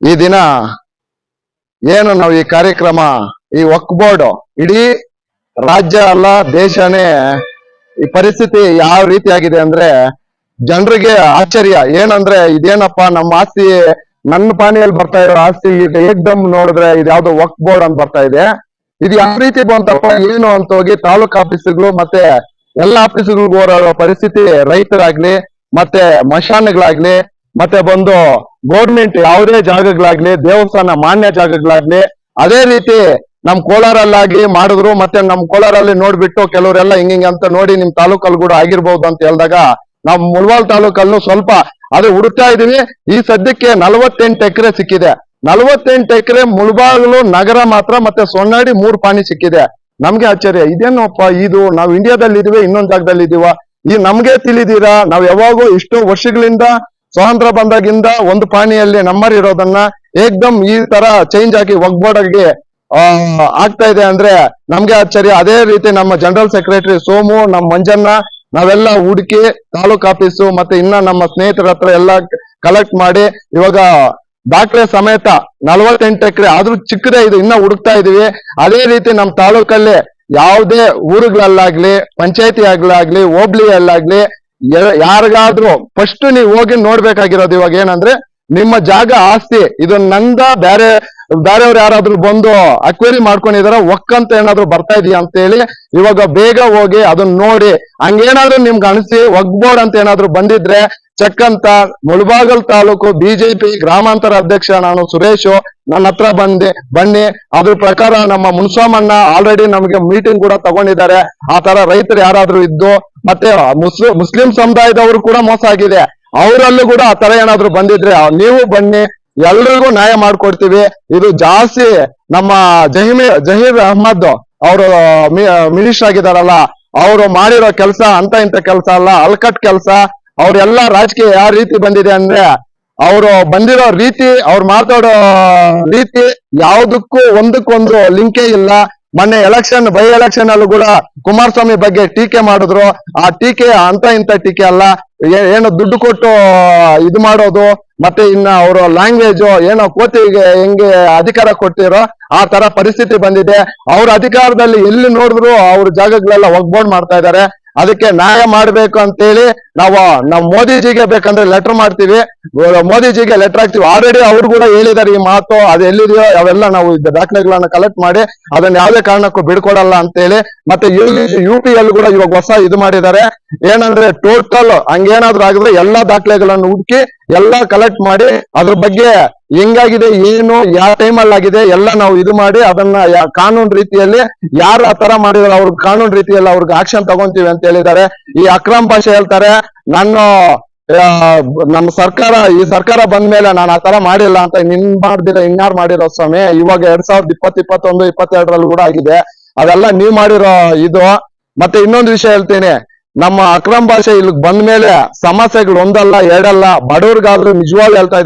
ಈ ದಿನ ಏನು ನಾವು ಈ ಕಾರ್ಯಕ್ರಮ, ಈ ವಕ್ ಬೋರ್ಡ್ ಇಡೀ ರಾಜ್ಯ ಅಲ್ಲ, ದೇಶನೇ ಈ ಪರಿಸ್ಥಿತಿ ಯಾವ ರೀತಿ ಆಗಿದೆ ಅಂದ್ರೆ ಜನರಿಗೆ ಆಶ್ಚರ್ಯ. ಏನಂದ್ರೆ ಇದೇನಪ್ಪ ನಮ್ಮ ಆಸ್ತಿ, ನನ್ನ ಪಾನಿಯಲ್ಲಿ ಬರ್ತಾ ಇರೋ ಆಸ್ತಿ, ಈಗ ಏಕ್ದಮ್ ನೋಡಿದ್ರೆ ಇದು ಯಾವ್ದೋ ವಕ್ ಬೋರ್ಡ್ ಅಂತ ಬರ್ತಾ ಇದೆ. ಇದು ಯಾವ ರೀತಿ ಬಂತಪ್ಪ, ಏನು ಅಂತ ಹೋಗಿ ತಾಲೂಕ್ ಆಫೀಸ್ಗಳು ಮತ್ತೆ ಎಲ್ಲಾ ಆಫೀಸ್ಗಳಿಗೂ ಹೋರಾಡೋ ಪರಿಸ್ಥಿತಿ ರೈತರಾಗ್ಲಿ, ಮತ್ತೆ ಮಶಾನ್ಗಳಾಗ್ಲಿ, ಮತ್ತೆ ಬಂದು ಗೌರ್ಮೆಂಟ್ ಯಾವುದೇ ಜಾಗಗಳಾಗ್ಲಿ, ದೇವಸ್ಥಾನ ಮಾನ್ಯ ಜಾಗಗಳಾಗ್ಲಿ, ಅದೇ ರೀತಿ ನಮ್ ಕೋಲಾರಲ್ಲಾಗಿ ಮಾಡಿದ್ರು, ಮತ್ತೆ ನಮ್ ಕೋಲಾರಲ್ಲಿ ನೋಡ್ಬಿಟ್ಟು ಕೆಲವರೆಲ್ಲ ಹಿಂಗಿಂಗ್ ಅಂತ ನೋಡಿ ನಿಮ್ ತಾಲೂಕಲ್ಲಿ ಕೂಡ ಆಗಿರ್ಬಹುದು ಅಂತ ಹೇಳಿದಾಗ ನಾವು ಮುಳವಾಲ್ ತಾಲೂಕಲ್ಲೂ ಸ್ವಲ್ಪ ಅದೇ ಹುಡುಕ್ತಾ ಇದೀವಿ ಈ ಸದ್ಯಕ್ಕೆ ನಲವತ್ತೆಂಟು ಎಕರೆ ಸಿಕ್ಕಿದೆ. ನಲವತ್ತೆಂಟು ಎಕರೆ ಮುಳ್ಬಾಗ್ಲು ನಗರ ಮಾತ್ರ, ಮತ್ತೆ ಸೊನ್ನಾಡಿ ಮೂರ್ ಪಾಣಿ ಸಿಕ್ಕಿದೆ. ನಮ್ಗೆ ಆಶ್ಚರ್ಯ. ಇದೇನಪ್ಪ ಇದು? ನಾವು ಇಂಡಿಯಾದಲ್ಲಿ ಇದೀವಿ ಇನ್ನೊಂದ್ ಜಾಗದಲ್ಲಿ ಇದೀವ ಈ ನಮ್ಗೆ ತಿಳಿದೀರಾ? ನಾವ್ ಯಾವಾಗೂ ಇಷ್ಟು ವರ್ಷಗಳಿಂದ ಸ್ವಾತಂತ್ರ್ಯ ಬಂದಾಗಿಂದ ಒಂದು ಪಾಣಿಯಲ್ಲಿ ನಂಬರ್ ಇರೋದನ್ನ ಏಕ್ದಮ್ ಈ ತರ ಚೇಂಜ್ ಆಗಿ ಒಗ್ಬೋಡಾಗಿ ಆಗಿ ಆಗ್ತಾ ಇದೆ ಅಂದ್ರೆ ನಮ್ಗೆ ಆಶ್ಚರ್ಯ. ಅದೇ ರೀತಿ ನಮ್ಮ ಜನರಲ್ ಸೆಕ್ರೆಟರಿ ಸೋಮು, ನಮ್ಮ ಮಂಜಣ್ಣ, ನಾವೆಲ್ಲ ಹುಡುಕಿ ತಾಲೂಕ್ ಆಫೀಸು ಮತ್ತೆ ಇನ್ನ ನಮ್ಮ ಸ್ನೇಹಿತರ ಹತ್ರ ಎಲ್ಲ ಕಲೆಕ್ಟ್ ಮಾಡಿ ಇವಾಗ ದಾಖಲೆ ಸಮೇತ ನಲವತ್ತೆಂಟು ಎಕರೆ, ಆದ್ರೂ ಚಿಕ್ಕದೇ ಇದು, ಇನ್ನ ಹುಡುಕ್ತಾ ಇದೀವಿ. ಅದೇ ರೀತಿ ನಮ್ಮ ತಾಲೂಕಲ್ಲಿ ಯಾವುದೇ ಊರುಗಳಲ್ಲಾಗ್ಲಿ ಪಂಚಾಯತಿ ಆಗ್ಲಾಗ್ಲಿ ಹೋಬ್ಳಿಯಲ್ಲಾಗ್ಲಿ ಯಾರಿಗಾದ್ರೂ ಫಸ್ಟ್ ನೀವು ಹೋಗಿ ನೋಡ್ಬೇಕಾಗಿರೋದು ಇವಾಗ ಏನಂದ್ರೆ ನಿಮ್ಮ ಜಾಗ ಆಸ್ತಿ, ಇದು ನಂದ ಬೇರೆ ಬೇರೆಯವ್ರು ಯಾರಾದ್ರೂ ಬಂದು ಅಕ್ವೇರಿ ಮಾಡ್ಕೊಂಡಿದಾರ ಒಕ್ಕಂತ ಏನಾದ್ರು ಬರ್ತಾ ಇದೆಯಾ ಅಂತ ಹೇಳಿ ಇವಾಗ ಬೇಗ ಹೋಗಿ ಅದನ್ನ ನೋಡಿ, ಹಂಗೇನಾದ್ರೂ ನಿಮ್ಗೆ ಅನಿಸಿ ಒಗ್ಬೋರ್ಡ್ ಅಂತ ಏನಾದ್ರು ಬಂದಿದ್ರೆ ಚಕ್ಕಂತ ಮುಳಬಾಗಲ್ ತಾಲೂಕು ಬಿಜೆಪಿ ಗ್ರಾಮಾಂತರ ಅಧ್ಯಕ್ಷ ನಾನು ಸುರೇಶ್, ನನ್ನ ಹತ್ರ ಬಂದೆ, ಬನ್ನಿ, ಅದ್ರ ಪ್ರಕಾರ ನಮ್ಮ ಮುನ್ಸ್ವಾಮಣ್ಣ ಆಲ್ರೆಡಿ ನಮಗೆ ಮೀಟಿಂಗ್ ಕೂಡ ತಗೊಂಡಿದ್ದಾರೆ, ಆ ತರ ರೈತರು ಯಾರಾದ್ರೂ ಇದ್ದು ಮತ್ತೆ ಮುಸ್ಲಿಂ ಮುಸ್ಲಿಂ ಸಮುದಾಯದವರು ಕೂಡ ಮೋಸ ಆಗಿದೆ. ಅವರಲ್ಲೂ ಕೂಡ ಆ ತರ ಏನಾದ್ರು ಬಂದಿದ್ರೆ ನೀವು ಬನ್ನಿ, ಎಲ್ರಿಗೂ ನ್ಯಾಯ ಮಾಡ್ಕೊಡ್ತೀವಿ. ಇದು ಜಾಸ್ತಿ ನಮ್ಮ ಜಹೀಮಿ ಜಹೀರ್ ಅಹ್ಮದ್ ಅವರು ಮಿನಿಸ್ಟರ್ ಆಗಿದಾರಲ್ಲ ಅವರು ಮಾಡಿರೋ ಕೆಲಸ ಅಂತ ಇಂತ ಕೆಲಸ ಅಲ್ಲ, ಅಲ್ಕಟ್ ಕೆಲಸ. ಅವ್ರೆಲ್ಲ ರಾಜಕೀಯ ಯಾವ ರೀತಿ ಬಂದಿದೆ ಅಂದ್ರೆ, ಅವರು ಬಂದಿರೋ ರೀತಿ, ಅವ್ರು ಮಾತಾಡೋ ರೀತಿ ಯಾವುದಕ್ಕೂ ಒಂದಕ್ಕೊಂದು ಲಿಂಕೇ ಇಲ್ಲ. ಮೊನ್ನೆ ಎಲೆಕ್ಷನ್ ಬೈ ಎಲೆಕ್ಷನ್ ಅಲ್ಲೂ ಕೂಡ ಕುಮಾರಸ್ವಾಮಿ ಬಗ್ಗೆ ಟೀಕೆ ಮಾಡಿದ್ರು. ಆ ಟೀಕೆ ಅಂತ ಇಂತ ಟೀಕೆ ಅಲ್ಲ. ಏನು ದುಡ್ಡು ಕೊಟ್ಟು ಇದು ಮಾಡೋದು, ಮತ್ತೆ ಇನ್ನ ಅವರು ಲ್ಯಾಂಗ್ವೇಜ್ ಏನೋ ಕೋತಿಗೆ ಹೆಂಗೆ ಅಧಿಕಾರ ಕೊಟ್ಟಿರೋ ಆ ತರ ಪರಿಸ್ಥಿತಿ ಬಂದಿದೆ. ಅವ್ರ ಅಧಿಕಾರದಲ್ಲಿ ಎಲ್ಲಿ ನೋಡಿದ್ರು ಅವ್ರ ಜಾಗಗಳೆಲ್ಲ ಒಗ್ಬೋಡ್ ಮಾಡ್ತಾ ಇದ್ದಾರೆ ಅದಕ್ಕೆ ನ್ಯಾಯ ಮಾಡ್ಬೇಕು ಅಂತೇಳಿ ನಾವು ನಮ್ ಮೋದಿಜಿಗೆ ಬೇಕಂದ್ರೆ ಲೆಟರ್ ಮಾಡ್ತೀವಿ. ಇವಾಗ ಮೋದಿಜಿಗೆ ಲೆಟರ್ ಹಾಕ್ತಿವಿ. ಆಲ್ರೆಡಿ ಅವ್ರು ಕೂಡ ಹೇಳಿದ್ದಾರೆ ಈ ಮಾತು ಅದು ಎಲ್ಲಿದೆಯೋ ಅವೆಲ್ಲ ನಾವು ದಾಖಲೆಗಳನ್ನ ಕಲೆಕ್ಟ್ ಮಾಡಿ ಅದನ್ನ ಯಾವುದೇ ಕಾರಣಕ್ಕೂ ಬಿಡ್ಕೊಡಲ್ಲ ಅಂತೇಳಿ ಮತ್ತೆ ಯು ಪಿ ಅಲ್ಲಿ ಕೂಡ ಇವಾಗ ಹೊಸ ಇದು ಮಾಡಿದ್ದಾರೆ. ಏನಂದ್ರೆ ಟೋಟಲ್ ಹಂಗೇನಾದ್ರೂ ಆಗಿದ್ರೆ ಎಲ್ಲಾ ದಾಖಲೆಗಳನ್ನು ಹುಡುಕಿ ಎಲ್ಲಾ ಕಲೆಕ್ಟ್ ಮಾಡಿ ಅದ್ರ ಬಗ್ಗೆ ಹೆಂಗಾಗಿದೆ, ಏನು, ಯಾವ ಟೈಮಲ್ಲಿ ಆಗಿದೆ ಎಲ್ಲ ನಾವು ಇದು ಮಾಡಿ ಅದನ್ನ ಕಾನೂನು ರೀತಿಯಲ್ಲಿ ಯಾರು ಆ ತರ ಮಾಡಿದಾರೆ ಅವ್ರಿಗೆ ಕಾನೂನು ರೀತಿಯಲ್ಲಿ ಅವ್ರಿಗೆ ಆಕ್ಷನ್ ತಗೊಂತೀವಿ ಅಂತ ಹೇಳಿದ್ದಾರೆ. ಈ ಅಕ್ರಮ್ ಭಾಷೆ ಹೇಳ್ತಾರೆ. ನಾನು ನಮ್ಮ ಸರ್ಕಾರ, ಈ ಸರ್ಕಾರ ಬಂದ ಮೇಲೆ ನಾನು ಆ ತರ ಮಾಡಿಲ್ಲ ಅಂತ ನಿನ್ ಮಾಡ್ದಿರ, ಇನ್ಯಾರು ಮಾಡಿರೋ ಸ್ವಾಮಿ? ಇವಾಗ ಎರಡ್ ಸಾವಿರದ ಇಪ್ಪತ್ ಇಪ್ಪತ್ತೊಂದು ಇಪ್ಪತ್ತೆರಡರಲ್ಲಿ ಕೂಡ ಆಗಿದೆ. ಅದೆಲ್ಲ ನೀವ್ ಮಾಡಿರೋ ಇದು. ಮತ್ತೆ ಇನ್ನೊಂದು ವಿಷಯ ಹೇಳ್ತೀನಿ. ನಮ್ಮ ಅಕ್ರಮ್ ಭಾಷೆ ಇಲ್ಲಿ ಬಂದ ಮೇಲೆ ಸಮಸ್ಯೆಗಳು ಒಂದಲ್ಲ, ಎರಡಲ್ಲ, ಬಡವ್ರಿಗಾದ್ರೂ ನಿಜವಾಗಿ ಹೇಳ್ತಾ